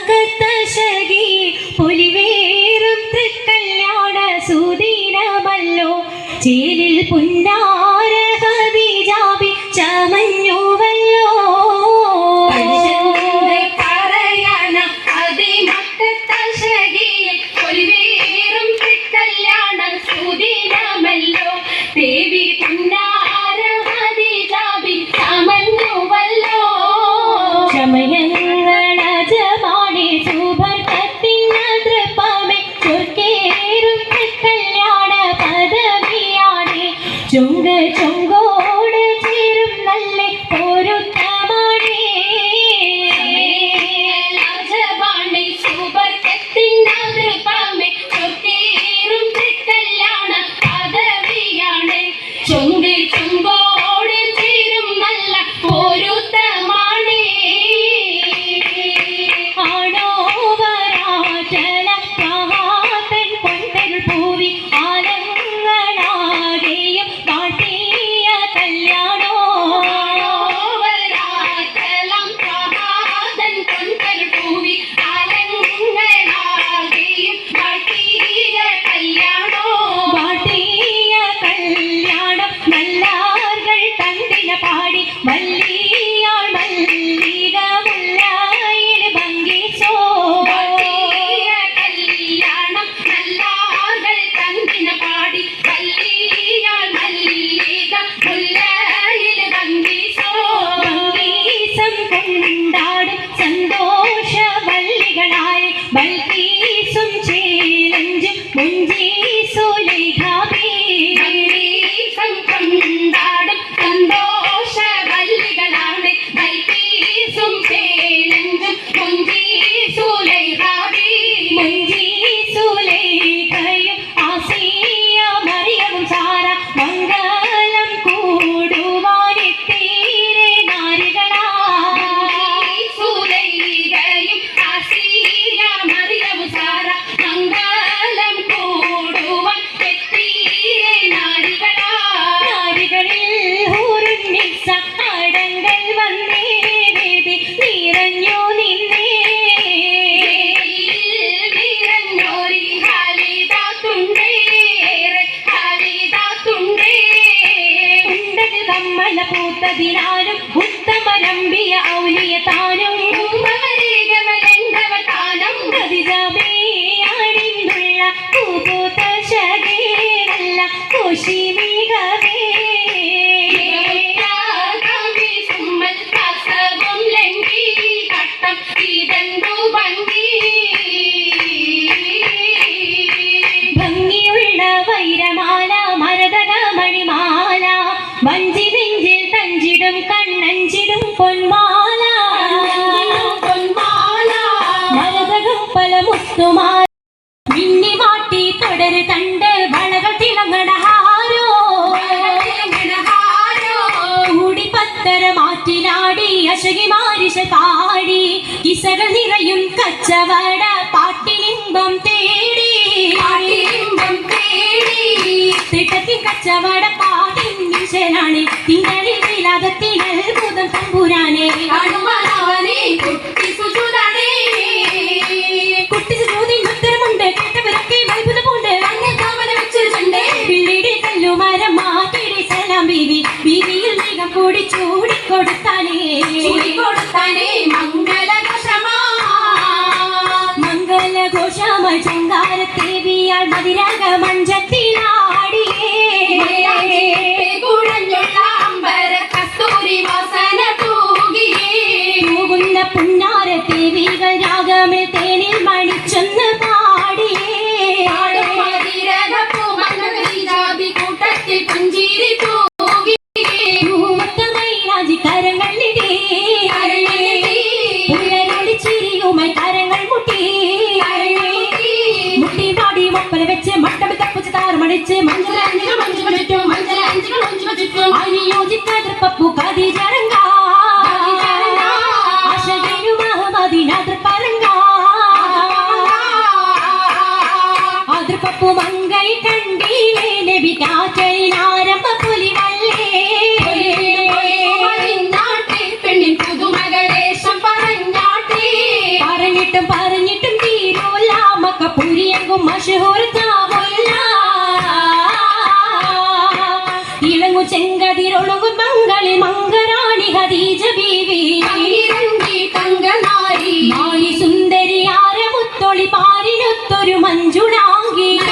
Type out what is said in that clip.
മക്കത്തശകി പൊലിവേറും തൃക്കല്യാണ സുദീനമല്ലോ. ചേലിൽ പുന്നാര ഹദീജാബി ചമഞ്ഞുവല്ലോ. ദേവി പുന്നാര 兄弟，中国 കൊണ്ടാടും സന്തോഷ വല്ലികളാണ് ബൽക്കീസും ചേലഞ്ചും മുഞ്ചീസുലൈഹാബി പൂത്തതിനാലും ഉത്തമരമ്പിയ ഔലിയ താനും ഉമ്മവരേകവലങ്കവതാനം പ്രതിജമേയാടിന്നുള്ള പൂപൂത്ത ശകേരല്ല തഞ്ചിടും കണ്ണഞ്ചിടും പൊന്മാല. മരതകം പല മുത്തുമാല മിന്നി മാട്ടി തുടര് കണ്ട് വളകൾ തിളങ്ങണ ഹാരോ. കൂടി പത്തര മാറ്റിലാടി അശകി മാരിശ പാടി കിസകൾ നിറയും കച്ചവട പാട്ടിലിംബം തേടി. തേടി. തിട്ടത്തിൽ കച്ചവട ഈശ്വരാണ് തിങ്കളിൽ വിലാദത്തിൽ അത്ഭുതം തമ്പുരാനെ. ഉത്തരമുണ്ട് കേട്ടവരൊക്കെ അത്ഭുതമുണ്ട്. അങ്ങ് കവല വെച്ചിട്ടുണ്ടേ. പിള്ളീട് കല്ലുമരം മാറ്റിടി സലാം ബീവി. ബീവിയിൽ മേഘം കൂടി ചൂടിക്കൊടുത്താനേ. കൊടുത്താനേ മംഗളകഷമാ മംഗലഘോഷമ ചങ്കാരത്തേവിയാൾ മതിരാഗ മഞ്ചത്തിലാടിയേ രാഗമിൽ തേനിൽ മണിച്ചൊന്ന് പാടിയേ കൂട്ടത്തിൽ പുഞ്ചിരി തൂകിയേ ഭൂമത്തമൈരാജി കരങ്ങളിടേ പുലരൊളി ചിരിയുമായി കരങ്ങൾ മുട്ടി. മുട്ടി. പാടി മൊപ്പല വെച്ച് മട്ടം തപ്പിച്ച് താറുമടിച്ച് മഞ്ചലാഞ്ചികൾ പറഞ്ഞിട്ടും പറഞ്ഞിട്ടും തീരൂല മക്കപ്പുരിയെങ്കും മഷഹൂർ കാവില്ല ഇളങ്ങു ചെങ്കതിരൊളുങ്ങു മംഗളി മംഗരാണി ഹദീജ ബീവി. സുന്ദരി ആരെ മുത്തൊളി പാരിനൊത്തൊരു മഞ്ജുളാങ്കി.